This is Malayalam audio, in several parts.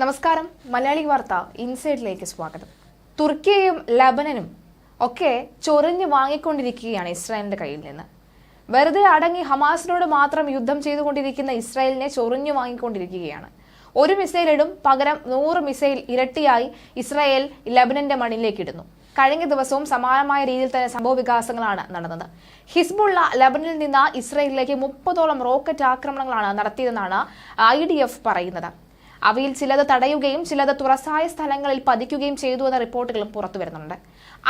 നമസ്കാരം. മലയാളി വാർത്ത ഇൻസൈഡിലേക്ക് സ്വാഗതം. തുർക്കിയും ലബനനും ഒക്കെ ചൊറിഞ്ഞ് വാങ്ങിക്കൊണ്ടിരിക്കുകയാണ് ഇസ്രായേലിന്റെ കയ്യിൽ നിന്ന്. വെറുതെ അടങ്ങി ഹമാസിനോട് മാത്രം യുദ്ധം ചെയ്തുകൊണ്ടിരിക്കുന്ന ഇസ്രായേലിനെ ചൊറിഞ്ഞു വാങ്ങിക്കൊണ്ടിരിക്കുകയാണ്. ഒരു മിസൈൽ ഇടും പകരം നൂറ് മിസൈൽ ഇരട്ടിയായി ഇസ്രായേൽ ലബനന്റെ മണ്ണിലേക്ക് ഇടുന്നു. കഴിഞ്ഞ ദിവസവും സമാനമായ രീതിയിൽ തന്നെ സംഭവ വികാസങ്ങളാണ് നടന്നത്. ഹിസ്ബുള്ള ലബനിൽ നിന്ന് ഇസ്രായേലിലേക്ക് മുപ്പതോളം റോക്കറ്റ് ആക്രമണങ്ങളാണ് നടത്തിയതെന്നാണ് ഐ ഡി എഫ് പറയുന്നത്. അവയിൽ ചിലത് തടയുകയും ചിലത് തുറസായ സ്ഥലങ്ങളിൽ പതിക്കുകയും ചെയ്തു എന്ന റിപ്പോർട്ടുകളും പുറത്തു വരുന്നുണ്ട്.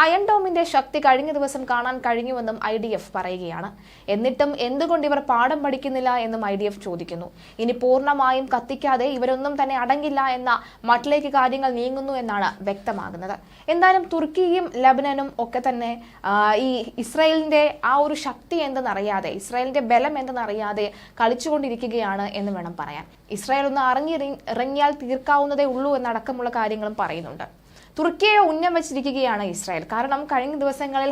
അയൺ ഡോമിന്റെ ശക്തി കഴിഞ്ഞ ദിവസം കാണാൻ കഴിഞ്ഞുവെന്നും ഐ ഡി എഫ് പറയുകയാണ്. എന്നിട്ടും എന്തുകൊണ്ട് ഇവർ പാഠം പഠിക്കുന്നില്ല എന്നും ഐ ഡി എഫ് ചോദിക്കുന്നു. ഇനി പൂർണമായും കത്തിക്കാതെ ഇവരൊന്നും തന്നെ അടങ്ങില്ല എന്ന മട്ടിലേക്ക് കാര്യങ്ങൾ നീങ്ങുന്നു എന്നാണ് വ്യക്തമാകുന്നത്. എന്തായാലും തുർക്കിയും ലബനനും ഒക്കെ തന്നെ ഈ ഇസ്രായേലിന്റെ ആ ഒരു ശക്തി എന്തെന്നറിയാതെ ഇസ്രായേലിന്റെ ബലം എന്തെന്നറിയാതെ കളിച്ചുകൊണ്ടിരിക്കുകയാണ് എന്ന് വേണം പറയാൻ. ഇസ്രായേൽ ഒന്ന് അറിഞ്ഞിറങ്ങിയാൽ തീർക്കാവുന്നതേ ഉള്ളൂ എന്നടക്കമുള്ള കാര്യങ്ങളും പറയുന്നുണ്ട്. തുർക്കിയെ ഉന്നം വെച്ചിരിക്കുകയാണ് ഇസ്രായേൽ. കാരണം കഴിഞ്ഞ ദിവസങ്ങളിൽ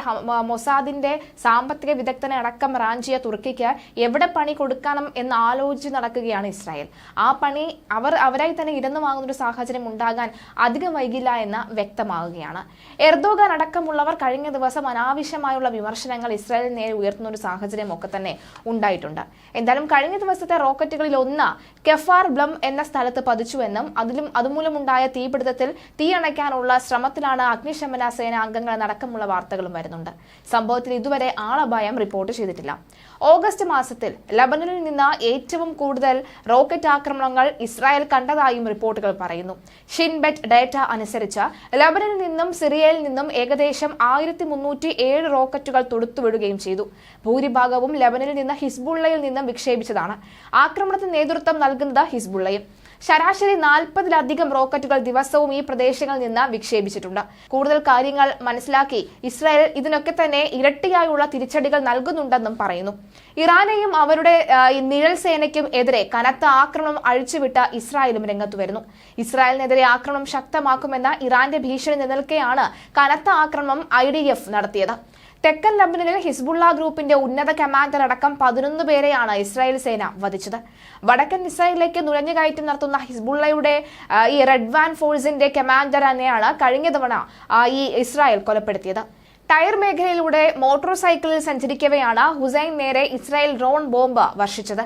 മൊസാദിന്റെ സാമ്പത്തിക വിദഗ്ധനെ അടക്കം റാഞ്ചിയ തുർക്കിക്ക് എവിടെ പണി കൊടുക്കണം എന്ന് ആലോചിച്ച് നടക്കുകയാണ് ഇസ്രായേൽ. ആ പണി അവർ അവരായി തന്നെ ഇരന്നു വാങ്ങുന്ന ഒരു സാഹചര്യം ഉണ്ടാകാൻ അധികം വൈകില്ല എന്ന് വ്യക്തമാവുകയാണ് എർദോഗാൻ അടക്കമുള്ളവർ കഴിഞ്ഞ ദിവസം അനാവശ്യമായുള്ള വിമർശനങ്ങൾ ഇസ്രായേലിന് നേരെ ഉയർത്തുന്ന ഒരു സാഹചര്യം ഒക്കെ തന്നെ ഉണ്ടായിട്ടുണ്ട്. എന്തായാലും കഴിഞ്ഞ ദിവസത്തെ റോക്കറ്റുകളിൽ ഒന്ന് കെഫാർ ബ്ലം എന്ന സ്ഥലത്ത് പതിച്ചുവെന്നും അതിലും അതുമൂലമുണ്ടായ തീപിടുത്തത്തിൽ തീ അണയ്ക്കാനുള്ള ശ്രമത്തിലാണ് അഗ്നിശമന സേന അംഗങ്ങൾ അടക്കമുള്ള വാർത്തകളും വരുന്നുണ്ട്. സംഭവത്തിൽ ഇതുവരെ ആളപായം റിപ്പോർട്ട് ചെയ്തിട്ടില്ല. ഓഗസ്റ്റ് മാസത്തിൽ ലബനനിൽ നിന്ന് ഏറ്റവും കൂടുതൽ റോക്കറ്റ് ആക്രമണങ്ങൾ ഇസ്രായേൽ കണ്ടതായും റിപ്പോർട്ടുകൾ പറയുന്നു. ഷിൻബെറ്റ് ഡേറ്റ അനുസരിച്ച് ലബനനിൽ നിന്നും സിറിയയിൽ നിന്നും ഏകദേശം ആയിരത്തി മുന്നൂറ്റി ഏഴ് റോക്കറ്റുകൾ തൊടുത്തുവിടുകയും ചെയ്തു. ഭൂരിഭാഗവും ലബനനിൽ നിന്ന് ഹിസ്ബുള്ളയിൽ നിന്നും വിക്ഷേപിച്ചതാണ്. ആക്രമണത്തിന് നേതൃത്വം നൽകുന്നത് ഹിസ്ബുള്ളയും. ശരാശരി നാൽപ്പതിലധികം റോക്കറ്റുകൾ ദിവസവും ഈ പ്രദേശങ്ങളിൽ നിന്ന് വിക്ഷേപിച്ചിട്ടുണ്ട്. കൂടുതൽ കാര്യങ്ങൾ മനസ്സിലാക്കി ഇസ്രായേൽ ഇതിനൊക്കെ തന്നെ ഇരട്ടിയായുള്ള തിരിച്ചടികൾ നൽകുന്നുണ്ടെന്നും പറയുന്നു. ഇറാനെയും അവരുടെ നിഴൽ സേനയ്ക്കും എതിരെ കനത്ത ആക്രമണം അഴിച്ചുവിട്ട ഇസ്രായേലും രംഗത്തു വരുന്നു. ഇസ്രായേലിനെതിരെ ആക്രമണം ശക്തമാക്കുമെന്ന ഇറാന്റെ ഭീഷണി നിലനിൽക്കെയാണ് കനത്ത ആക്രമണം ഐ നടത്തിയത്. തെക്കൻ ലബനനിൽ ഹിസ്ബുള്ള ഗ്രൂപ്പിന്റെ ഉന്നത കമാൻഡർ അടക്കം പതിനൊന്ന് പേരെയാണ് ഇസ്രായേൽ സേന വധിച്ചത്. വടക്കൻ ഇസ്രായേലിലേക്ക് നുഴഞ്ഞുകയറ്റം നടത്തുന്ന ഹിസ്ബുള്ളയുടെ ഈ റെഡ് വാൻ ഫോഴ്സിന്റെ കമാൻഡർ തന്നെയാണ് കഴിഞ്ഞ തവണ ഈ ഇസ്രായേൽ കൊലപ്പെടുത്തിയത്. ടയർ മേഖലയിലൂടെ മോട്ടോർ സൈക്കിളിൽ സഞ്ചരിക്കവെയാണ് ഹുസൈൻ നേരെ ഇസ്രായേൽ ഡ്രോൺ ബോംബ് വർഷിച്ചത്.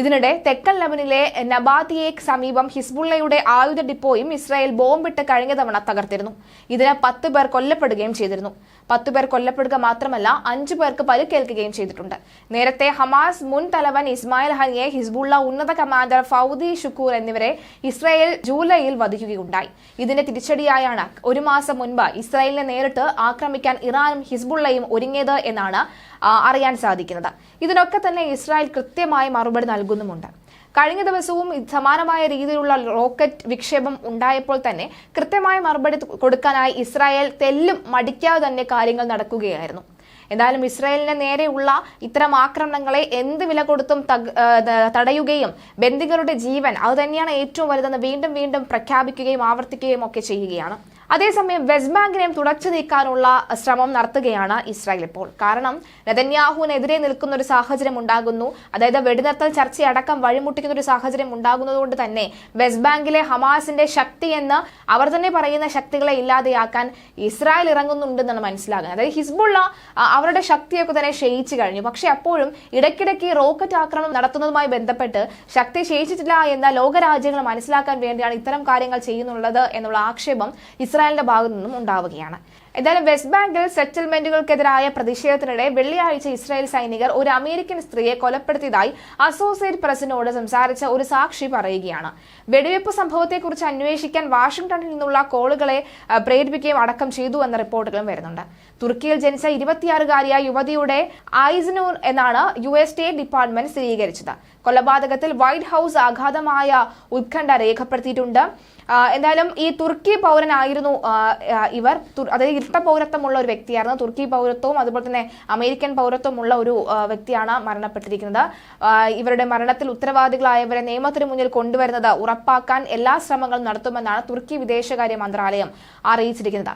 ഇതിനിടെ തെക്കൻ ലബനിലെ നബാദിയേക്ക് സമീപം ഹിസ്ബുള്ളയുടെ ആയുധ ഡിപ്പോയും ഇസ്രായേൽ ബോംബിട്ട് കഴിഞ്ഞ തവണ തകർത്തിരുന്നു. ഇതിന് പത്ത് പേർ കൊല്ലപ്പെടുകയും ചെയ്തിരുന്നു. പത്ത് പേർ കൊല്ലപ്പെടുക മാത്രമല്ല അഞ്ചു പേർക്ക് പരിക്കേൽക്കുകയും ചെയ്തിട്ടുണ്ട്. നേരത്തെ ഹമാസ് മുൻ തലവൻ ഇസ്മായിൽ ഹനിയെ ഹിസ്ബുള്ള ഉന്നത കമാൻഡർ ഫൗദി ഷുക്കൂർ എന്നിവരെ ഇസ്രായേൽ ജൂലൈയിൽ വധിക്കുകയുണ്ടായി. ഇതിന്റെ തിരിച്ചടിയായാണ് ഒരു മാസം മുൻപ് ഇസ്രായേലിനെ നേരിട്ട് ആക്രമിക്കാൻ ഇറാനും ഹിസ്ബുള്ളയും ഒരുങ്ങിയത് എന്നാണ് അറിയാൻ സാധിക്കുന്നത്. ഇതിനൊക്കെ തന്നെ ഇസ്രായേൽ കൃത്യമായി മറുപടി നൽകുന്നുമുണ്ട്. കഴിഞ്ഞ ദിവസവും സമാനമായ രീതിയിലുള്ള റോക്കറ്റ് വിക്ഷേപം ഉണ്ടായപ്പോൾ തന്നെ കൃത്യമായ മറുപടി കൊടുക്കാനായി ഇസ്രായേൽ തെല്ലും മടിക്കാതെ തന്നെ കാര്യങ്ങൾ നടക്കുകയായിരുന്നു. എന്തായാലും ഇസ്രായേലിന് നേരെയുള്ള ഇത്തരം ആക്രമണങ്ങളെ എന്ത് വില കൊടുത്തും തടയുകയും ബന്ദികളുടെ ജീവൻ അതുതന്നെയാണ് ഏറ്റവും വലുതെന്ന് വീണ്ടും വീണ്ടും പ്രഖ്യാപിക്കുകയും ആവർത്തിക്കുകയും ഒക്കെ ചെയ്യുകയാണ്. അതേസമയം വെസ്റ്റ് ബാങ്കിനെയും തുടച്ചു നീക്കാനുള്ള ശ്രമം നടത്തുകയാണ് ഇസ്രായേൽ ഇപ്പോൾ. കാരണം നെതന്യാഹുവിനെതിരെ നിൽക്കുന്ന ഒരു സാഹചര്യം ഉണ്ടാകുന്നു. അതായത് വെടിനിർത്തൽ ചർച്ചയടക്കം വഴിമുട്ടിക്കുന്ന ഒരു സാഹചര്യം ഉണ്ടാകുന്നതുകൊണ്ട് തന്നെ വെസ്റ്റ് ബാങ്കിലെ ഹമാസിന്റെ ശക്തി എന്ന് അവർ തന്നെ പറയുന്ന ശക്തികളെ ഇല്ലാതെയാക്കാൻ ഇസ്രായേൽ ഇറങ്ങുന്നുണ്ടെന്നാണ് മനസ്സിലാകുന്നത്. അതായത് ഹിസ്ബുള്ള അവരുടെ ശക്തിയൊക്കെ തന്നെ ക്ഷയിച്ചു കഴിഞ്ഞു. പക്ഷെ അപ്പോഴും ഇടയ്ക്കിടയ്ക്ക് റോക്കറ്റ് ആക്രമണം നടത്തുന്നതുമായി ബന്ധപ്പെട്ട് ശക്തി ക്ഷയിച്ചിട്ടില്ല എന്ന ലോകരാജ്യങ്ങൾ മനസ്സിലാക്കാൻ വേണ്ടിയാണ് ഇത്തരം കാര്യങ്ങൾ ചെയ്യുന്നുള്ളത് എന്നുള്ള ആക്ഷേപം ഇസ്രായേലിന്റെ ഭാഗത്തു നിന്നും ഉണ്ടാവുകയാണ്. എന്തായാലും വെസ്റ്റ് ബാങ്കിൽ സെറ്റിൽമെന്റുകൾക്കെതിരായ പ്രതിഷേധത്തിനിടെ വെള്ളിയാഴ്ച ഇസ്രായേൽ സൈനികർ ഒരു അമേരിക്കൻ സ്ത്രീയെ കൊലപ്പെടുത്തിയതായി അസോസിയേറ്റ് പ്രസിനോട് സംസാരിച്ച ഒരു സാക്ഷി പറയുകയാണ്. വെടിവെപ്പ് സംഭവത്തെക്കുറിച്ച് അന്വേഷിക്കാൻ വാഷിംഗ്ടണിൽ നിന്നുള്ള കോളുകളെ പ്രേരിപ്പിക്കുകയും അടക്കം ചെയ്തു എന്ന റിപ്പോർട്ടുകളും വരുന്നുണ്ട്. തുർക്കിയിൽ ജനിച്ച ഇരുപത്തിയാറുകാരിയായ യുവതിയുടെ ഐസ്നൂർ എന്നാണ് യു എസ് സ്റ്റേറ്റ് ഡിപ്പാർട്ട്മെന്റ് സ്ഥിരീകരിച്ചത്. കൊലപാതകത്തിൽ വൈറ്റ് ഹൗസ് അഗാധമായ ഉത്കണ്ഠ രേഖപ്പെടുത്തിയിട്ടുണ്ട്. എന്തായാലും ഈ തുർക്കി പൗരനായിരുന്നു ഇവർ. അതായത് ഇരട്ട പൗരത്വമുള്ള ഒരു വ്യക്തിയായിരുന്നു. തുർക്കി പൗരത്വവും അതുപോലെ തന്നെ അമേരിക്കൻ പൗരത്വമുള്ള ഒരു വ്യക്തിയാണ് മരണപ്പെട്ടിരിക്കുന്നത്. ഇവരുടെ മരണത്തിൽ ഉത്തരവാദികളായവരെ നിയമത്തിന് മുന്നിൽ കൊണ്ടുവരുന്നത് ഉറപ്പാക്കാൻ എല്ലാ ശ്രമങ്ങളും നടത്തുമെന്നാണ് തുർക്കി വിദേശകാര്യ മന്ത്രാലയം അറിയിച്ചിരിക്കുന്നത്.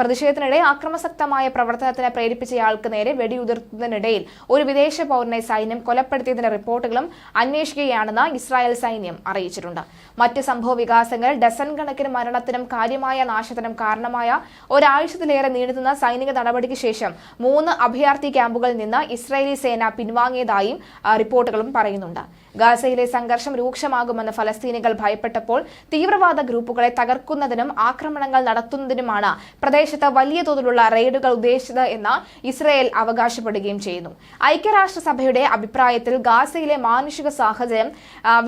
പ്രതിഷേധത്തിനിടെ അക്രമസക്തമായ പ്രവർത്തനത്തിന് പ്രേരിപ്പിച്ചയാൾക്ക് നേരെ വെടിയുതിർത്തതിനിടയിൽ ഒരു വിദേശ പൗരനെ സൈന്യം കൊലപ്പെടുത്തിയതിന്റെ റിപ്പോർട്ടുകളും അന്വേഷിക്കുകയാണെന്ന് ഇസ്രായേൽ സൈന്യം അറിയിച്ചിട്ടുണ്ട്. മറ്റ് സംഭവ വികാസങ്ങൾ ഡസൻ കണക്കിന് മരണത്തിനും കാര്യമായ നാശത്തിനും കാരണമായ ഒരാഴ്ചത്തിലേറെ നീണ്ടുനിന്ന സൈനിക നടപടിക്ക് ശേഷം മൂന്ന് അഭയാർത്ഥി ക്യാമ്പുകളിൽ നിന്ന് ഇസ്രായേലി സേന പിൻവാങ്ങിയതായും റിപ്പോർട്ടുകളും പറയുന്നുണ്ട്. ഗാസയിലെ സംഘർഷം രൂക്ഷമാകുമെന്ന് ഫലസ്തീനികൾ ഭയപ്പെട്ടപ്പോൾ തീവ്രവാദ ഗ്രൂപ്പുകളെ തകർക്കുന്നതിനും ആക്രമണങ്ങൾ നടത്തുന്നതിനുമാണ് പ്രദേശത്ത് വലിയ തോതിലുള്ള റെയ്ഡുകൾ ഉദ്ദേശിച്ചത് എന്ന് ഇസ്രയേൽ അവകാശപ്പെടുകയും ചെയ്യുന്നു. ഐക്യരാഷ്ട്രസഭയുടെ അഭിപ്രായത്തിൽ ഗാസയിലെ മാനുഷിക സാഹചര്യം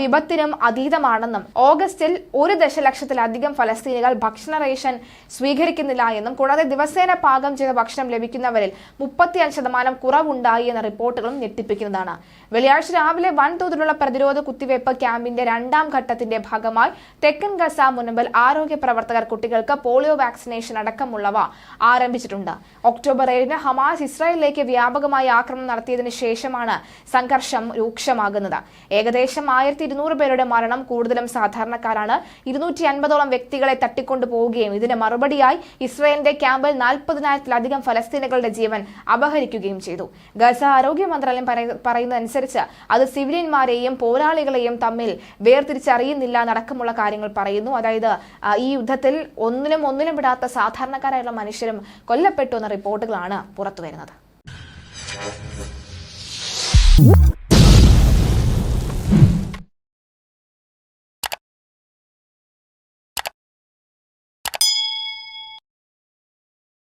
വിപത്തിനും അതീതമാണെന്നും ഓഗസ്റ്റിൽ ഒരു ദശലക്ഷത്തിലധികം ഫലസ്തീനികൾ ഭക്ഷണ റേഷൻ സ്വീകരിക്കുന്നില്ല എന്നും കൂടാതെ ദിവസേന പാകം ചെയ്ത ഭക്ഷണം ലഭിക്കുന്നവരിൽ മുപ്പത്തിയഞ്ച് ശതമാനം കുറവുണ്ടായി എന്ന റിപ്പോർട്ടുകളും ഞെട്ടിപ്പിക്കുന്നതാണ്. വെള്ളിയാഴ്ച രാവിലെ വൻതോതിലുള്ള പ്രതിരോധ കുത്തിവയ്പ് ക്യാമ്പിന്റെ രണ്ടാം ഘട്ടത്തിന്റെ ഭാഗമായി തെക്കൻ ഗസ മുൻപിൽ ആരോഗ്യ പ്രവർത്തകർ കുട്ടികൾക്ക് പോളിയോ വാക്സിനേഷൻ അടക്കമുള്ളവ ആരംഭിച്ചിട്ടുണ്ട്. ഒക്ടോബർ ഏഴിന് ഹമാസ് ഇസ്രായേലിലേക്ക് വ്യാപകമായി ആക്രമണം നടത്തിയതിനു ശേഷമാണ് സംഘർഷം രൂക്ഷമാകുന്നത്. ഏകദേശം ആയിരത്തി ഇരുന്നൂറ് പേരുടെ മരണം കൂടുതലും സാധാരണക്കാരാണ്. ഇരുന്നൂറ്റി അൻപതോളം വ്യക്തികളെ തട്ടിക്കൊണ്ടു പോവുകയും ഇതിന് മറുപടിയായി ഇസ്രയേലിന്റെ ക്യാമ്പിൽ നാൽപ്പതിനായിരത്തിലധികം ഫലസ്തീനുകളുടെ ജീവൻ അപഹരിക്കുകയും ചെയ്തു. ഗസ ആരോഗ്യ മന്ത്രാലയം പറയുന്നതനുസരിച്ച് അത് സിവിലിയന്മാരെയും പോരാളികളെയും തമ്മിൽ വേർതിരിച്ചറിയുന്നില്ല നടക്കമുള്ള കാര്യങ്ങൾ പറയുന്നു. അതായത് ഈ യുദ്ധത്തിൽ ഒന്നിനും ഒന്നിനും വിടാത്ത സാധാരണക്കാരായുള്ള മനുഷ്യരും കൊല്ലപ്പെട്ടു എന്ന റിപ്പോർട്ടുകളാണ് പുറത്തുവരുന്നത്.